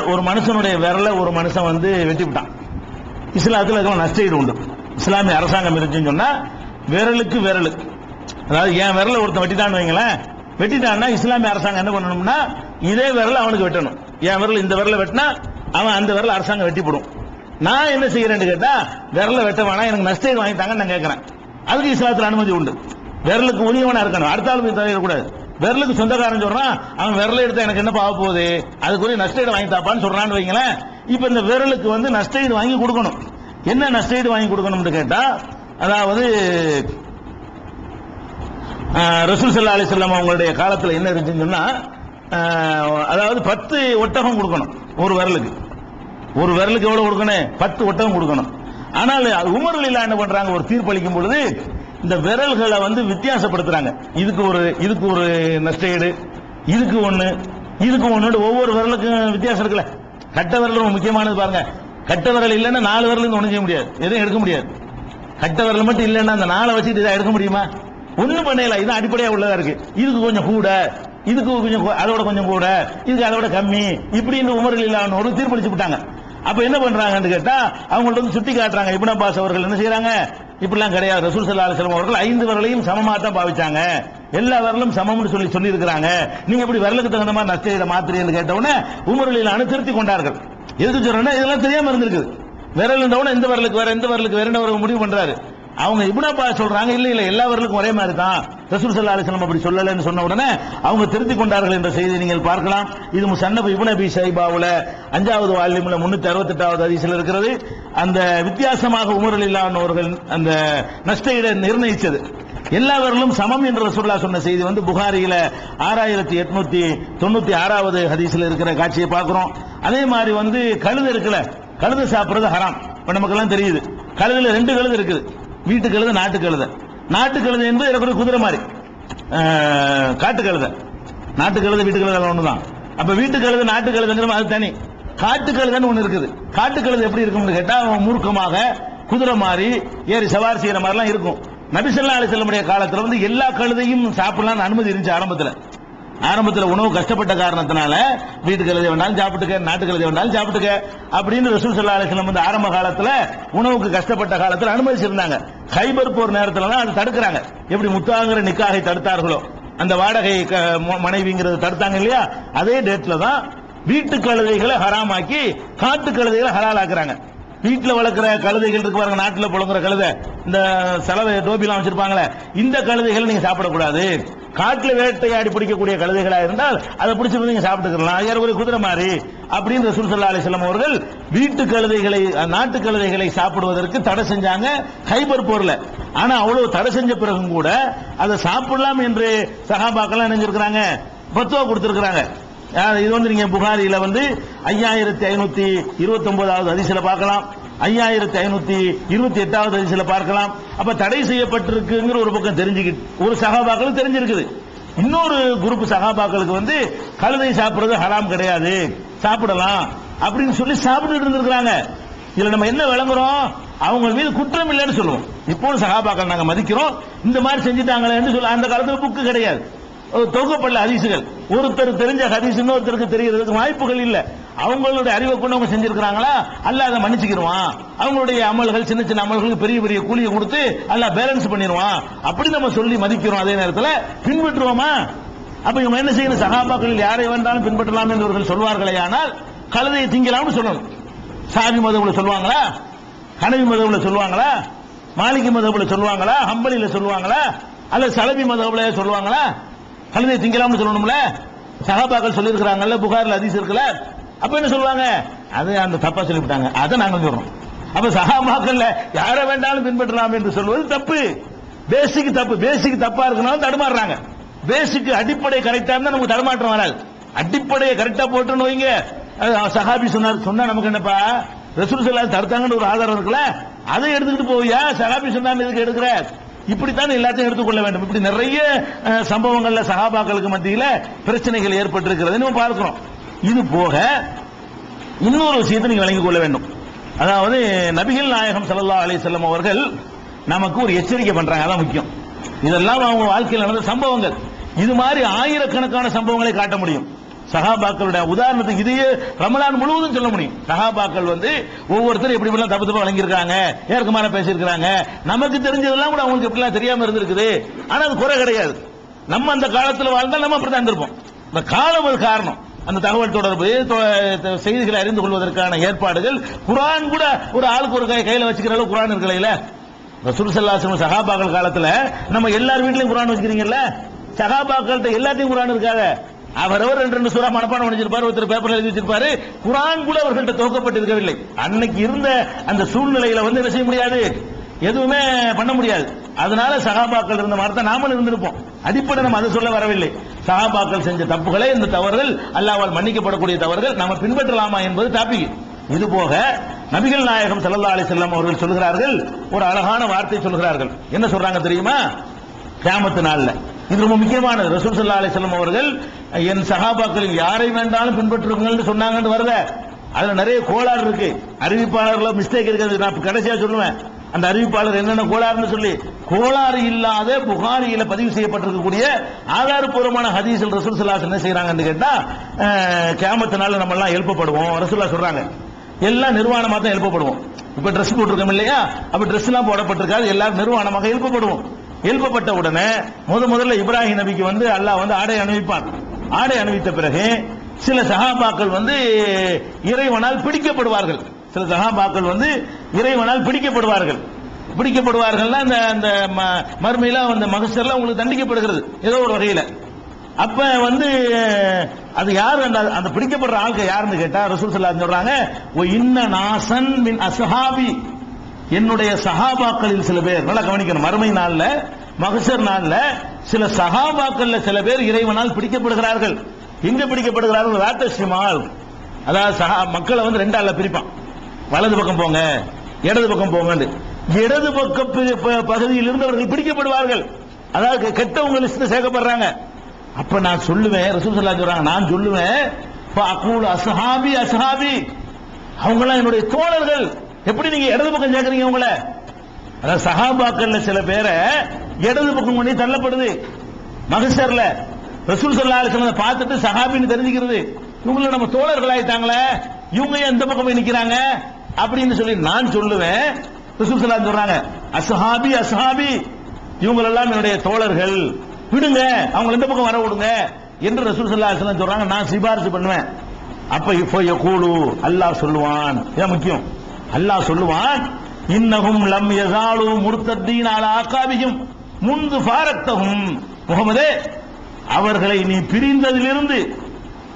ஒரு மனுஷனுடைய விரல ஒரு மனுஷன் வந்து வெட்டிவிட்டான். இஸ்லாத்தில் அதுக்கு நஷ்டஈடு உண்டு. இஸ்லாமிய அரசாங்கம் இருந்துச்சுன்னு சொன்னா விரலுக்கு விரல். அதாவது என் விரல ஒருத்தன் வெட்டிட்டான்னு வைங்களேன் வெட்டிட்டான்னா இஸ்லாமிய அரசாங்கம் என்ன பண்ணணும்னா இதே விரல அவனுக்கு வெட்டணும். என் விரல் இந்த விரல வெட்டினா அவன் அந்த விரல அரசாங்கம் வெட்டி போடும் நான் என்ன செய்யறேன்னு கேட்டா விரல வெட்ட வேணாம் எனக்கு நஷ்டஈடு வாங்கிட்டாங்கன்னு நான் கேட்குறேன். அதுக்கு இஸ்லாத்துல அனுமதி உண்டு. விரலுக்கு உரியவனா இருக்கணும். அடுத்த ஆள் போய் தவிரக்கூடாது விரலுக்கு சொந்தக்காரன் சொல்றான் அவன் விரல எடுத்தா எனக்கு என்ன பாவ போகுது? அதுக்குரிய நஷ்டஈடு வாங்கி தாப்பான்னு சொல்றான்னு வைங்களேன். இப்ப இந்த விரலுக்கு வந்து நஷ்டஈடு வாங்கி கொடுக்கணும். என்ன நஷ்டஈடு வாங்கி கொடுக்கணும்னு கேட்டா அதாவது ரசூல் சல்லா அலிஸ்லாம் அவங்களுடைய காலத்தில் என்ன இருந்துச்சுன்னு சொன்னா அதாவது பத்து ஒட்டகம் கொடுக்கணும் ஒரு விரலுக்கு. ஒரு விரலுக்கு எவ்வளவு கொடுக்கணும்? பத்து ஒட்டகம் கொடுக்கணும். ஆனால் உமர் என்ன பண்றாங்க? ஒரு தீர்ப்பளிக்கும் பொழுது இந்த விரல்களை வந்து வித்தியாசப்படுத்துறாங்க. இதுக்கு ஒரு இதுக்கு ஒரு நஷ்டேடு இதுக்கு ஒண்ணு இதுக்கு ஒண்ணு ஒவ்வொரு விரலுக்கும் வித்தியாசம் இருக்குல்ல. கட்ட விரல் ரொம்ப முக்கியமானது பாருங்க. கட்ட விரல் இல்லைன்னா நாலு விரல் ஒண்ணும் செய்ய முடியாது. எதுவும் எடுக்க முடியாது. கட்ட விரல் மட்டும் இல்லைன்னா அந்த நாளை வச்சுட்டு இதை எடுக்க முடியுமா? ஒண்ணும் பண்ணல. இது அடிப்படையா உள்ளதா இருக்கு. இதுக்கு கொஞ்சம் கூட இதுக்கு கொஞ்சம் அதோட கொஞ்சம் கூட இதுக்கு அதோட கம்மி இப்படின்னு உமர்கள் இல்லாமல் ஒரு தீர்ப்பளிச்சு விட்டாங்க. அப்ப என்ன பண்றாங்கன்னு கேட்டா அவங்கள்ட்ட வந்து சுட்டி காட்டுறாங்க இப்னு அப்பாஸ் அவர்கள் என்ன செய்யறாங்க இப்படிலாம் கிடையாது. ரசூல் சல்லா அலுவலம் அவர்கள் ஐந்து வரலையும் சமமாக தான் பாவிச்சாங்க. எல்லா விரலும் சமம்னு சொல்லி சொல்லி இருக்கிறாங்க நீங்க எப்படி விரலுக்கு தகுந்த மாதிரி நஷ்டஈட மாத்திரன்னு கேட்டவுடனே உமரலியில் அனுசரித்து திருத்தி கொண்டார்கள். எதுக்கு சொல்றேன்னா இதெல்லாம் தெரியாம இருந்திருக்குது. விரல் இருந்தவன எந்த விரலுக்கு வேற எந்த விரலுக்கு வேற அவர் முடிவு பண்றாரு. அவங்க இப்னப்பா சொல்றாங்க இல்ல இல்ல எல்லாவர்களுக்கும் ஒரே மாதிரி தான் ரசூல் சல்லா அலிஸ்லாம் அப்படி சொல்லலன்னு சொன்ன உடனே அவங்க திருத்திக் கொண்டார்கள் என்ற செய்தியை நீங்கள் பார்க்கலாம். இது முசன்னப் இபுனபி சைபாவுல அஞ்சாவது வால்யூம்ல முன்னூத்தி அறுபத்தெட்டாவது அதிசயில் இருக்கிறது. அந்த வித்தியாசமாக உமரல் இல்லாதவர்கள் அந்த நஷ்டஈடை நிர்ணயித்தது எல்லாவர்களும் சமம் என்று ரசூல்லா சொன்ன செய்தி வந்து புகாரியில ஆறாயிரத்தி எட்நூத்தி தொண்ணூத்தி ஆறாவது ஹதீஸ்ல இருக்கிற காட்சியை பார்க்கிறோம். அதே மாதிரி வந்து கழுது இருக்குல்ல கழுது சாப்பிடுறது ஹராம். இப்ப நமக்கெல்லாம் தெரியுது. கழுதுல ரெண்டு கழுது இருக்குது. வீட்டு கழுத நாட்டு கழுதை நாட்டு கழுத என்பது எனக்கு ஒரு குதிரை மாதிரி. காட்டு கழுதை நாட்டு கழுத வீட்டு கழுத ஒன்று தான் அப்போ வீட்டு கழுத நாட்டு கழுதுங்கிற அது தனி. காட்டு கழுதைன்னு ஒன்று இருக்குது. காட்டு கழுது எப்படி இருக்கும்னு கேட்டால் அவன் மூர்க்கமாக குதிரை மாதிரி ஏறி சவாரி செய்கிற மாதிரிலாம் இருக்கும். நபிசல்லா அலிசல்லமுடைய காலத்தில் வந்து எல்லா கழுதையும் சாப்பிடலாம்னு அனுமதி இருந்துச்சு ஆரம்பத்தில். ஆரம்பத்தில் உணவு கஷ்டப்பட்ட காரணத்தினால வீட்டு கழுதை வேண்டாலும் சாப்பிட்டுக்க நாட்டு கழுதை வேண்டாலும் சாப்பிட்டுக்க அப்படின்னு ரசூல் சல்லா அலிஸ்லாம் வந்து ஆரம்ப காலத்தில் உணவுக்கு கஷ்டப்பட்ட காலத்தில் அனுமதிச்சிருந்தாங்க. ஹைபர் போர் நேரத்தில் தான் அதை தடுக்கிறாங்க. எப்படி முத்தாங்கிற நிக்காகை தடுத்தார்களோ? அந்த வாடகை க- மனைவிங்கிறது தடுத்தாங்க இல்லையா? அதே டேட்ல தான் வீட்டு கழுதைகளை ஹராமாக்கி காட்டு கழுதைகளை ஹலால் ஆக்குறாங்க வளர்க்குற கழுதைகள் இருக்கு பாருங்க நாட்டில் புழங்குற கழுதை. இந்த செலவை டோபிலாம் வச்சிருப்பாங்களே இந்த கழுதைகளை நீங்க சாப்பிடக்கூடாது. காட்டுல வேட்டையாடி பிடிக்கக்கூடிய கழுதைகளா இருந்தால் அதை பிடிச்சி நீங்க சாப்பிட்டுக்கலாம். யார் ஒரு குதிரை மாதிரி. அப்படின்னு ரசூல் சல்லா அலிஸ்லாம் அவர்கள் வீட்டு கழுதைகளை நாட்டு கழுதைகளை சாப்பிடுவதற்கு தடை செஞ்சாங்க. ஹைபர் போர்ல. ஆனா அவ்வளவு தடை செஞ்ச பிறகும் கூட அதை சாப்பிடலாம் என்று சகாபாக்கெல்லாம் நினைஞ்சிருக்கிறாங்க பத்துவா கொடுத்திருக்கிறாங்க. இது வந்து நீங்க புகாரியில வந்து ஐயாயிரத்தி ஐநூத்தி இருபத்தி ஒன்பதாவது அதிசல பார்க்கலாம். ஐயாயிரத்தி ஐநூத்தி இருபத்தி எட்டாவது அதிசயில பார்க்கலாம். அப்ப தடை செய்யப்பட்டிருக்குங்கிற ஒரு பக்கம் தெரிஞ்சுக்கிட்டு ஒரு சகாபாக்களுக்கு தெரிஞ்சிருக்குது. இன்னொரு குரூப் சகாபாக்களுக்கு வந்து கழுதை சாப்பிடுறது ஹராம் கிடையாது. சாப்பிடலாம் அப்படின்னு சொல்லி சாப்பிட்டு இருந்திருக்கிறாங்க. இதுல நம்ம என்ன விளங்குறோம்? அவங்க மீது குற்றம் இல்லைன்னு சொல்லுவோம். இப்போ சகாபாக்கள் நாங்க மதிக்கிறோம். இந்த மாதிரி செஞ்சுட்டாங்களேன்னு சொல்ல அந்த காலத்துல புக்கு கிடையாது. ஒரு தொகுப்பள்ள ஹதீசுகள். ஒருத்தர் தெரிஞ்ச ஹதீஸ் இன்னொருத்தருக்கு தெரியறதுக்கு வாய்ப்புகள் இல்லை. அவங்களுடைய அறிவை கொண்டு அவங்க செஞ்சிருக்கிறாங்களா? அல்ல அதை மன்னிச்சுக்கிடுவான். அவங்களுடைய அமல்கள் சின்ன சின்ன அமல்களுக்கு பெரிய பெரிய கூலியை கொடுத்து அல்ல பேலன்ஸ் பண்ணிடுவான். அப்படி நம்ம சொல்லி மதிக்கிறோம் அதே நேரத்தில் பின்பற்றுவோமா? அப்ப இவங்க என்ன செய்யணும்? சகாபாக்களில் யாரை வேண்டாலும் பின்பற்றலாம் என்று சொல்வார்களே ஆனால் கழுதையை திங்கலாம்னு சொல்லணும். சாமி மதவுல சொல்லுவாங்களா? கனவி மதவுல சொல்லுவாங்களா? மாளிகை மதவுல சொல்லுவாங்களா? ஹம்பலியில சொல்லுவாங்களா? அல்ல சலபி மதவுல சொல்லுவாங்களா? கழுதையை திங்கலாம்னு சொல்லணும்ல? சகாபாக்கள் சொல்லியிருக்கிறாங்கல்ல புகாரில் அதிசயம் இருக்குல்ல? அப்ப என்ன சொல்லுவாங்க? அது அந்த தப்பா சொல்லிவிட்டாங்க. அதை நாங்கள் சொல்றோம் அப்ப சகாபாக்கள்ல யாரை வேண்டாலும் பின்பற்றலாம் என்று சொல்வது தப்பு. பேசிக் தப்பு. பேசிக் தப்பா இருக்கனாலும் தடுமாறுறாங்க. பேசிக் அடிப்படை கரெக்டா இருந்தா நமக்கு தடுமாற்றம் வராது. அடிப்படையை கரெக்டா போட்டுன்னு வைங்க. சகாபி சஹாபி சொன்னார். சொன்னா நமக்கு என்னப்பா? ரசூல் சல்லா தடுத்தாங்கன்னு ஒரு ஆதாரம் இருக்குல்ல? அதை எடுத்துக்கிட்டு போவியா? சஹாபி சொன்னான்னு எதுக்கு எடுக்கிற? இப்படித்தான் எல்லாத்தையும் எடுத்துக்கொள்ள வேண்டும். இப்படி நிறைய சம்பவங்கள்ல சகாபாக்களுக்கு மத்தியில பிரச்சனைகள் ஏற்பட்டிருக்கிறது நம்ம பார்க்கிறோம். இது போக இன்னொரு விஷயத்தை நீங்க விளங்கிக் கொள்ள வேண்டும். அதாவது நபிகள் நாயகம் சல்லா அலி செல்லம் அவர்கள் நமக்கு ஒரு எச்சரிக்கை பண்றாங்க. அதான் முக்கியம். இதெல்லாம் அவங்க வாழ்க்கையில் நடந்த சம்பவங்கள். இது மாதிரி ஆயிரக்கணக்கான சம்பவங்களை காட்ட முடியும். சகாபாக்களுடைய உதாரணத்துக்கு இதையே ரமலான் முழுவதும் சொல்ல முடியும். சகாபாக்கள் வந்து ஒவ்வொருத்தரும் எப்படி எப்படிலாம் தப்பு தப்பா வழங்கியிருக்காங்க ஏற்கமான பேசியிருக்கிறாங்க. நமக்கு தெரிஞ்சதெல்லாம் கூட அவங்களுக்கு எப்படிலாம் தெரியாம இருந்திருக்குது. ஆனா அது குறை கிடையாது. நம்ம அந்த காலத்தில் வாழ்ந்தால் நம்ம அப்படிதான் இருந்திருப்போம். இந்த காலம் ஒரு காரணம். அந்த தகவல் தொடர்பு தொ- செய்திகளை அறிந்து கொள்வதற்கான ஏற்பாடுகள். குரான் கூட ஒரு ஆளுக்கு ஒரு கை- கையில் வச்சுக்கிற அளவு குரான் இருக்கல ரசூல் சல்லாசம் சகாபாக்கள் காலத்தில் நம்ம எல்லார் வீட்லையும் குரான் வச்சுக்கிறீங்கல்ல? சகாபாக்கள்கிட்ட எல்லாத்தையும் குரான் இருக்காத. அவரவர் ரெண்டு ரெண்டு சூறா மனப்பாடம் பண்ணிச்சிருப்பாரு ஒருத்தர் பேப்பர் எழுதி வச்சிருப்பாரு. குரான் கூட அவர்கள்ட்ட துவக்கப்பட்டிருக்கவில்லை அன்னைக்கு இருந்த அந்த சூழ்நிலையில வந்து என்ன செய்ய முடியாது? எதுவுமே பண்ண முடியாது. அதனால சகாபாக்கள் இருந்த மாதிரி தான் நாமளும் இருந்திருப்போம். அடிப்படை நம்ம அதை சொல்ல வரவில்லை. சகாபாக்கள் செஞ்ச தப்புகளை இந்த தவறுகள். அல்லாவால் மன்னிக்கப்படக்கூடிய தவறுகள். நம்ம பின்பற்றலாமா என்பது டாபிக். இது போக நபிகள் நாயகம் ஸல்லல்லாஹு அலி செல்லம் அவர்கள் சொல்கிறார்கள். ஒரு அழகான வார்த்தை சொல்கிறார்கள். என்ன சொல்றாங்க தெரியுமா? கிராமத்து நாள்ல. இது ரொம்ப முக்கியமானது. ரசூல் சல்லா அலி செல்லம் அவர்கள் என் சகாபாக்களில் யாரை வேண்டாலும் பின்பற்றுங்கள்னு சொன்னாங்கன்னு வருத அதுல நிறைய கோளாறு இருக்கு. அறிவிப்பாளர்களோ மிஸ்டேக் இருக்குது நான் கடைசியா சொல்லுவேன். அந்த அறிவிப்பாளர் என்னென்ன கோளாறுன்னு சொல்லி கோளாறு இல்லாத புகாரியில பதிவு செய்யப்பட்டிருக்கக்கூடிய ஆதாரப்பூர்வமான ஹதீஸில் ரசூல் சல்லாஸ் என்ன செய்யறாங்கன்னு கேட்டா கேமத்தினால நம்ம எல்லாம் எழுப்பப்படுவோம். ரசூல்லா சொல்றாங்க. எல்லாம் நிர்வாணமாக தான் எழுப்பப்படுவோம். இப்ப ட்ரெஸ் போட்டிருக்கோம் இல்லையா? அப்ப ட்ரெஸ் எல்லாம் போடப்பட்டிருக்காது. எல்லாரும் நிர்வாணமாக எழுப்பப்படுவோம். எழுப்பப்பட்ட உடனே முத முதல்ல இப்ராஹிம் நபிக்கு வந்து அல்லாஹ் வந்து ஆடை அணிவிப்பான். ஆடை அணிவித்த பிறகு சில சகாபாக்கள் வந்து இறைவனால் பிடிக்கப்படுவார்கள். சில சகாபாக்கள் வந்து இறைவனால் பிடிக்கப்படுவார்கள். பிடிக்கப்படுவார்கள்னா அந்த அந்த ம- மறுமையில அந்த மகசர்லாம் உங்களுக்கு தண்டிக்கப்படுகிறது ஏதோ ஒரு வகையில். அப்ப வந்து அது யார் அந்த அந்த பிடிக்கப்படுற ஆள்கள் யாருன்னு கேட்டா ரசூல் சல்லா சொல்றாங்க ஓ இன்ன நாசன் மின் அசஹாபி என்னுடைய சஹாபாக்களில் சில பேர் நல்லா கவனிக்கணும் மறுமை நாள்ல மகசர் நாள்ல சில சஹாபாக்கள்ல சில பேர் இறைவனால் பிடிக்கப்படுகிறார்கள். எங்க பிடிக்கப்படுகிறார்கள்? ராத்த அதாவது சஹா மக்களை வந்து ரெண்டால பிரிப்பான். வலது பக்கம் போங்க இடது பக்கம் போங்க இடது பக்க பகுதியில் இருந்தவர்கள் பிடிக்கப்படுவார்கள். அதாவது கெட்டவங்க லிஸ்ட்ல சேர்க்கப்படுறாங்க. அப்ப நான் சொல்லுவேன் ரசூல் சொல்லா சொல்றாங்க நான் சொல்லுவேன் அகூல் அசஹாபி அஸ்ஹாபி அவங்களாம் என்னுடைய தோழர்கள். எப்படி நீங்க இடது பக்கம் சேர்க்கறீங்க உங்கள? அதாவது சஹாபாக்கள்ல சில பேரை இடது பக்கம் கொண்டு தள்ளப்படுது. மகசர்ல ரசூல் சொல்லா சொன்னதை பார்த்துட்டு சஹாபின்னு தெரிஞ்சுக்கிறது. இவங்கள நம்ம தோழர்கள் ஆயிட்டாங்களே இவங்க ஏன் பக்கம் நிக்கிறாங்க? அப்படின்னு சொல்லி நான் சொல்லுவேன். ரசூல் சொல்றாங்க அசஹாபி அசஹாபி இவங்க எல்லாம் என்னுடைய தோழர்கள். விடுங்க அவங்க இந்த பக்கம் வர விடுங்க என்று ரசூல் சல்லா அலைஹி சொல்றாங்க. நான் சிபாரிசு பண்ணுவேன். அப்ப இப்போ கூடு அல்லாஹ் சொல்லுவான். இதான் முக்கியம்? அல்லாஹ் சொல்லுவான் இன்னகும் லம் யஸாலு முர்த்தத்தீன் அலா ஆகாபிஹிம் முந்து பாரத்தகும் முகமதே அவர்களை நீ பிரிந்ததிலிருந்து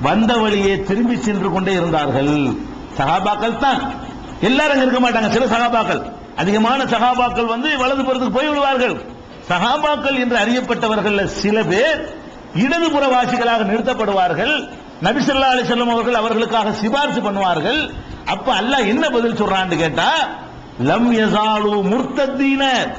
வந்த வழியே திரும்பி சென்று கொண்டே இருந்தார்கள். சகாபாக்கள் தான் எல்லாரும் இருக்க மாட்டாங்க. சில சகாபாக்கள். அதிகமான சகாபாக்கள் வந்து வலது புறத்துக்கு போய் விடுவார்கள். சகாபாக்கள் என்று அறியப்பட்டவர்கள் சில பேர் இடதுபுற வாசிகளாக நிறுத்தப்படுவார்கள். நபிசல்லா அலிசல்லம் அவர்கள் அவர்களுக்காக சிபாரிசு பண்ணுவார்கள். அப்ப அல்லாஹ் என்ன பதில் சொல்றான்னு கேட்டா லம் யசாலு முர்த்தத்தீன.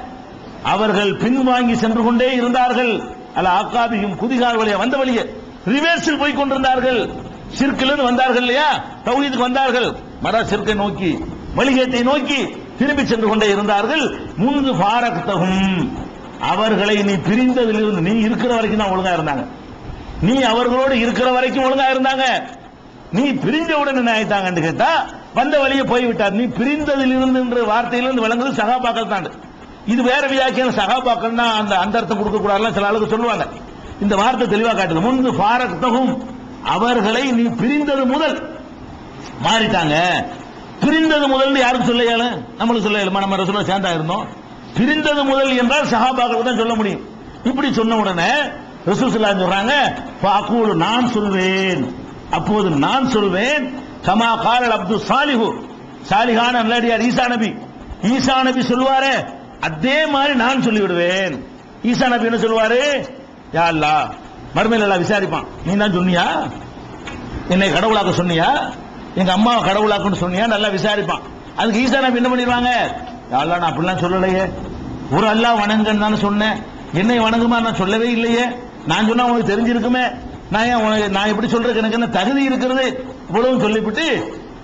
அவர்கள் பின்வாங்கி சென்று கொண்டே இருந்தார்கள். அல்ல ஆக்காபியும் குதிகால் வழியா வந்த வழியே. ரிவேர்ஸில் போய் கொண்டிருந்தார்கள். சிற்கிலிருந்து வந்தார்கள் இல்லையா? தௌஹீதுக்கு வந்தார்கள். மர சிற்கை நோக்கி வழிகேட்டை நோக்கி திரும்பி சென்று கொண்டே இருந்தார்கள். முன்பு பாரக்தகும் அவர்களை நீ பிரிந்ததிலிருந்து நீ இருக்கிற வரைக்கும் தான் ஒழுங்கா இருந்தாங்க. நீ அவர்களோடு இருக்கிற வரைக்கும் ஒழுங்கா இருந்தாங்க. நீ பிரிஞ்சவுடன் என்ன ஆயிட்டாங்கன்னு கேட்டா வந்த வழியே போய்விட்டார். நீ பிரிந்ததிலிருந்து என்ற வார்த்தையிலிருந்து விளங்குது சகாபாக்கள் தான். இது வேற வியாக்கியம் சகாபாக்கள்னா அந்த அந்த அர்த்தம் கொடுக்க கூடாதுலாம் சில அளவுக்கு சொல்லுவாங்க. இந்த வார்த்தை தெளிவாக காட்டுது. முன்பு பாரக்தகும் அவர்களை நீ பிரிந்தது முதல். மாறிட்டாங்க. பிரிந்தது முதல் யாரும் சொல்ல நம்மளுக்கு சொல்ல நம்ம ரசூலா சேர்ந்தா இருந்தோம். பிரிந்தது முதல் என்றால் சஹாபாக்கள் தான் சொல்ல முடியும். இப்படி சொன்ன உடனே ரசூல் சொல்லா சொல்றாங்க பாக்கூல் நான் சொல்வேன். அப்போது நான் சொல்வேன் கமா காலல் அப்துல் சாலிஹு. சாலிஹான நல்லடியார் ஈசா நபி. ஈசா நபி சொல்லுவாரே அதே மாதிரி நான் சொல்லி விடுவேன் ஈசா நபி என்ன சொல்லுவாரு? யா அல்லாஹ் மறுமையில் விசாரிப்பான். நீ தான் சொன்னியா? என்னை கடவுளாக்க சொன்னியா? எங்க அம்மாவை கடவுளாக்குன்னு சொன்னியா? நல்லா விசாரிப்பான் அதுக்கு ஈசா நபி என்ன பண்ணிடுவாங்க? யாழ்லா நான் அப்படிலாம் சொல்லலையே. ஒரு அல்லா வணங்கன்னு தானே சொன்னேன். என்னை வணங்குமா நான் சொல்லவே இல்லையே. நான் சொன்னா உனக்கு தெரிஞ்சிருக்குமே. நான் ஏன் உனக்கு நான் எப்படி சொல்றதுக்கு எனக்கு என்ன? தகுதி இருக்கிறது. இவ்வளவு சொல்லிவிட்டு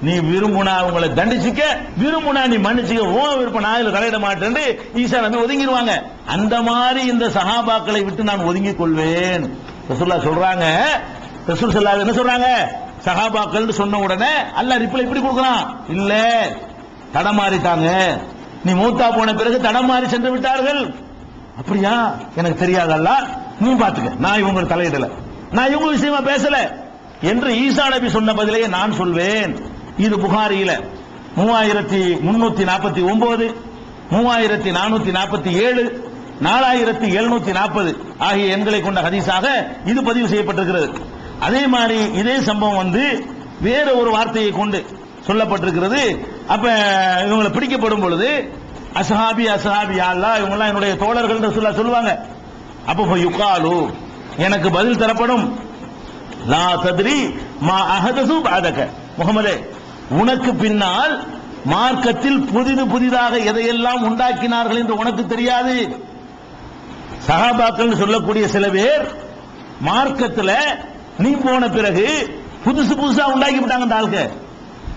நீ விரும்புனா உங்களை தண்டிச்சுக்க விரும்புனா நீ மன்னிச்சுக்க ஓ விருப்பம் நான் இதில் தலையிட மாட்டேன் ஈசா நம்பி ஒதுங்கிடுவாங்க. அந்த மாதிரி இந்த சஹாபாக்களை விட்டு நான் ஒதுங்கிக் கொள்வேன். ரசூலுல்லாஹ் சொல்றாங்க. ரசூல் ஸல்லல்லாஹு என்ன சொல்றாங்க? சகாபாக்கள் சொன்ன உடனே அல்ல ரிப்ளை இப்படி கொடுக்கலாம்? இல்ல தடமாறிட்டாங்க நீ மூத்தா போன பிறகு தடமாறி சென்று விட்டார்கள். அப்படியா? எனக்கு தெரியாதல்ல நீ பாத்துக்க நான் இவங்க தலையிடல. நான் இவங்க விஷயமா பேசல. என்று ஈசா நபி சொன்ன பதிலையே நான் சொல்வேன். இது புகாரியில. மூவாயிரத்தி முன்னூத்தி நாற்பத்தி ஒன்பது மூவாயிரத்தி நானூத்தி நாற்பத்தி ஏழு நாலாயிரத்தி எழுநூத்தி நாற்பது ஆகிய எண்களை கொண்ட ஹதீஸாக இது பதிவு செய்யப்பட்டிருக்கிறது. அதே மாதிரி இதே சம்பவம் வந்து வேற ஒரு வார்த்தையை கொண்டு சொல்லப்பட்டிருக்கிறது. அப்ப இவங்களை பிடிக்கப்படும் பொழுது அசஹாபி அசஹாபி அல்லா இவங்கெல்லாம் என்னுடைய தோழர்கள் சொல்ல சொல்லுவாங்க. அப்போ யுகாலு எனக்கு பதில் தரப்படும். லா சத்ரி மா அஹதசு பாதக முகமதே உனக்கு பின்னால் மார்க்கத்தில் புதிது புதிதாக எதையெல்லாம் உண்டாக்கினார்கள் என்று உனக்கு தெரியாது. சகாபாக்கள் சொல்லக்கூடிய சில பேர் மார்க்கத்தில் நீ போன பிறகு புதுசு புதுசா உண்டாக்கி விட்டாங்க அந்த ஆளுக்கு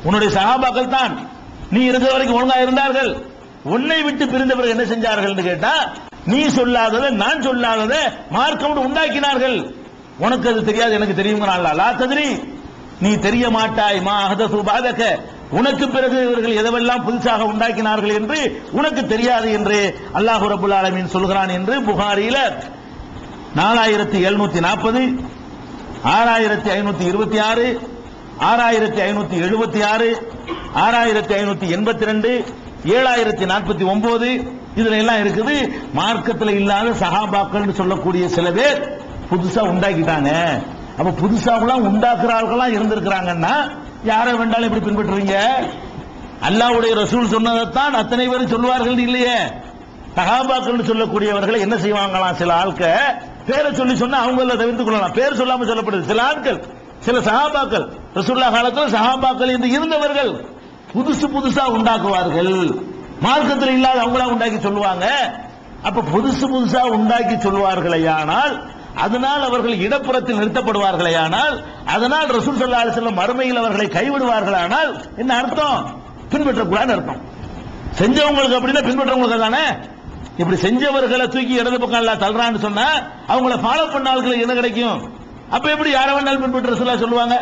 உன்னுடைய சகாபாக்கள் தான். நீ இருக்கிற வரைக்கும் ஒழுங்கா இருந்தார்கள். உன்னை விட்டு பிரிந்த பிறகு என்ன செஞ்சார்கள் என்று கேட்டா நீ சொல்லாததை நான் சொல்லாததை மார்க்கம் உண்டாக்கினார்கள். உனக்கு அது தெரியாது எனக்கு தெரியுங்கிறான் ததிரி. நீ தெரிய மாட்டாய். மா அஹதசு பாதக. உனக்கு பிறகு இவர்கள் எதவெல்லாம் புதுசாக உண்டாக்கினார்கள் என்று உனக்கு தெரியாது என்று அல்லாஹு ரபுல் ஆலமீன் சொல்கிறான் என்று புகாரியில நாலாயிரத்தி எழுநூத்தி நாற்பது ஆறாயிரத்தி ஐநூத்தி இருபத்தி ஆறு ஆறாயிரத்தி ஐநூத்தி எழுபத்தி ஆறு ஆறாயிரத்தி ஐநூத்தி எண்பத்தி ரெண்டு ஏழாயிரத்தி நாற்பத்தி ஒன்பது இதுல எல்லாம் இருக்குது. மார்க்கத்தில் இல்லாத சகாபாக்கள் சொல்லக்கூடிய சில பேர் புதுசா உண்டாக்கிட்டாங்க. அப்ப புதுசாகலாம் உண்டாக்குறார்கள்லாம் இருந்திருக்கிறாங்கன்னா யாரை வேண்டாலும் இப்படி பின்பற்றுறீங்க? அல்லாவுடைய ரசூல் சொன்னதைத்தான் அத்தனை பேரும் சொல்லுவார்கள் இல்லையே. சகாபாக்கள் சொல்லக்கூடியவர்களை என்ன செய்வாங்களாம் சில ஆட்கள் பேரை சொல்லி சொன்னா அவங்கள தவிர்த்து கொள்ளலாம். பேர் சொல்லாம சொல்லப்படுது. சில ஆட்கள் சில சகாபாக்கள் ரசூல்லா காலத்தில் சகாபாக்கள் என்று இருந்தவர்கள் புதுசு புதுசா உண்டாக்குவார்கள். மார்க்கத்தில் இல்லாத அவங்களா உண்டாக்கி சொல்லுவாங்க. அப்ப புதுசு புதுசா உண்டாக்கி சொல்வார்களேயானால் அதனால் அவர்கள் இடப்புறத்தில் நிறுத்தப்படுவார்களேயானால் அதனால் ரசூல் சல்லா சில மறுமையில் அவர்களை கைவிடுவார்களானால் என்ன அர்த்தம்? பின்பற்றக்கூடாது அர்த்தம். செஞ்சவங்களுக்கு அப்படின்னா பின்பற்றவங்களுக்கு தானே இப்படி செஞ்சவர்களை தூக்கி இடது பக்கம் எல்லாம் தள்ளுறான்னு சொன்னா அவங்கள ஃபாலோ பண்ண ஆட்களுக்கு என்ன கிடைக்கும்? அப்ப எப்படி யார வேணாலும் பின்பற்ற சொல்ல சொல்லுவாங்க?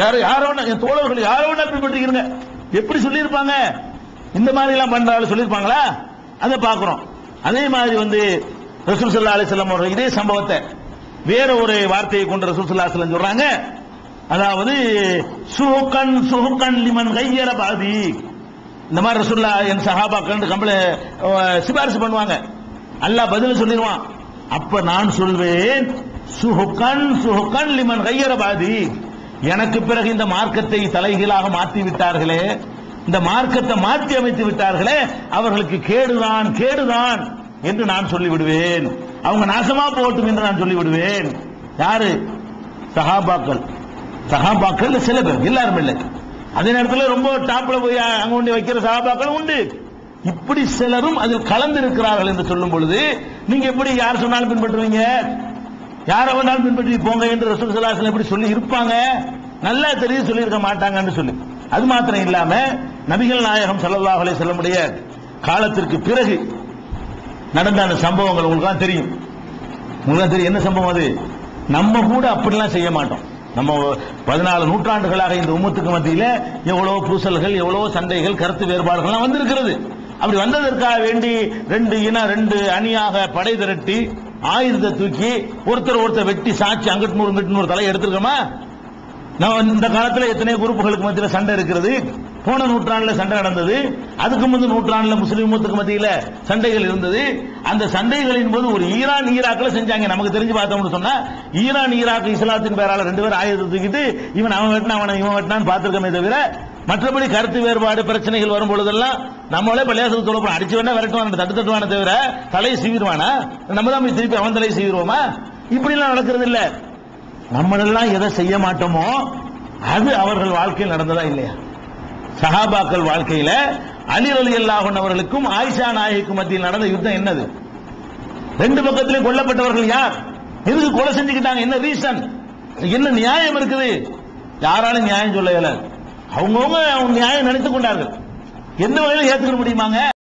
யார யார வேணா என் தோழர்கள் யார வேணாலும் பின்பற்றிக்கிறங்க எப்படி சொல்லியிருப்பாங்க? இந்த மாதிரி எல்லாம் பண்றாங்க சொல்லியிருப்பாங்களா? அதை பார்க்கிறோம். அதே மாதிரி வந்து ரசூல் சல்லா அலிஸ்லாம் அவர்கள் இதே சம்பவத்தை வேற ஒரு வார்த்தையை கொண்டு ரசூல் சல்லா அலிஸ்லாம் சொல்றாங்க. அதாவது சுஹுக்கன் சுஹுக்கன் லிமன் கையர பாதி. இந்த மாதிரி ரசூல்லா என் சஹாபாக்கள் கம்பள சிபாரிசு பண்ணுவாங்க. அல்லாஹ் பதில் சொல்லிடுவான். அப்ப நான் சொல்வேன் சுஹுக்கன் சுஹுக்கன் லிமன் கையர பாதி. எனக்கு பிறகு இந்த மார்க்கத்தை தலைகீழாக மாற்றி விட்டார்களே இந்த மார்க்கத்தை மாற்றி அமைத்து விட்டார்களே அவர்களுக்கு கேடுதான் கேடுதான் என்று நான் சொல்லிவிடுவேன். அவங்க நாசமா போகட்டும் என்று நான் சொல்லிவிடுவேன். யாரு? சஹாபாக்கள். சஹாபாக்கள் சில பேர் எல்லாரும் இல்லை. அதே நேரத்தில் ரொம்ப டாப்ல போய் அங்க ஒன்று வைக்கிற சஹாபாக்கள் உண்டு. இப்படி சிலரும் அதில் கலந்து இருக்கிறார்கள் என்று சொல்லும் பொழுது நீங்க எப்படி யார் சொன்னாலும் பின்பற்றுவீங்க? யாரை வேணாலும் பின்பற்றி போங்க என்று ரசூல் சலாசன் எப்படி சொல்லி இருப்பாங்க? நல்லா தெரியும் சொல்லியிருக்க மாட்டாங்கன்னு சொல்லி. அது மாத்திரம் இல்லாம நபிகள் நாயகம் ஸல்லல்லாஹு அலைஹி முடிய காலத்திற்கு பிறகு நடந்த அந்த சம்பவங்கள் உங்களுக்கு தான் தெரியும். உங்களுக்கு தெரியும். என்ன சம்பவம் அது? நம்ம கூட அப்படிலாம் செய்ய மாட்டோம். நம்ம பதினாலு நூற்றாண்டுகளாக இந்த உம்மத்துக்கு மத்தியில் எவ்வளவு பூசல்கள் எவ்வளவு சண்டைகள் கருத்து வேறுபாடுகள்லாம் வந்திருக்கிறது. அப்படி வந்ததற்காக வேண்டி ரெண்டு இனம் ரெண்டு அணியாக படை திரட்டி ஆயுதத்தை தூக்கி ஒருத்தர் ஒருத்தர் வெட்டி சாட்சி அங்கிட்டு நூறு இங்கிட்டு நூறு தலை எடுத்திருக்கோமா? நம்ம இந்த காலத்தில் எத்தனை குரூப்புகளுக்கு மத்தியில் சண்டை இருக்கிறது. போன நூற்றாண்டுல சண்டை நடந்தது. அதுக்கு முந்தைய நூற்றாண்டுல முஸ்லீம் மூத்துக்கு மத்தியில சண்டைகள் இருந்தது. அந்த சண்டைகளின் போது ஒரு ஈரான் ஈராக்ல செஞ்சாங்க. நமக்கு தெரிஞ்சு பார்த்தோம்னு சொன்னா ஈரான் ஈராக் இஸ்லாத்தின் பேரால ரெண்டு பேரும் ஆயுதத்தை தூக்கிட்டு இவன் அவன் வெட்டினா அவனை இவன் வெட்டினான்னு பார்த்துருக்கமே தவிர மற்றபடி கருத்து வேறுபாடு பிரச்சனைகள் வரும் பொழுதெல்லாம் நம்மளே பள்ளியாசல் தொலைப்போம் அடிச்சு வேணா விரட்டுவான் தட்டு தட்டுவான தவிர தலையை சீவிடுவானா? நம்ம தான் திருப்பி அவன் தலையை சீவிடுவோமா? இப்படிலாம் நடக்கிறது இல்லை. நம்மளெல்லாம் எதை செய்ய மாட்டோமோ அது அவர்கள் வாழ்க்கையில் நடந்ததா இல்லையா? சஹாபாக்கள் வாழ்க்கையில அலி அலி அல்லாஹன் அவர்களுக்கும் ஆயிஷா நாயகிக்கும் மத்தியில் நடந்த யுத்தம் என்னது? ரெண்டு பக்கத்திலும் கொல்லப்பட்டவர்கள் யார்? எதுக்கு கொலை செஞ்சுக்கிட்டாங்க? என்ன ரீசன் என்ன நியாயம் இருக்குது? யாராலும் நியாயம் சொல்ல இயலாது அவங்கவுங்க அவங்க நியாயம் நினைத்துக் கொண்டார்கள். எந்த வகையில் ஏத்துக்க முடியுமாங்க?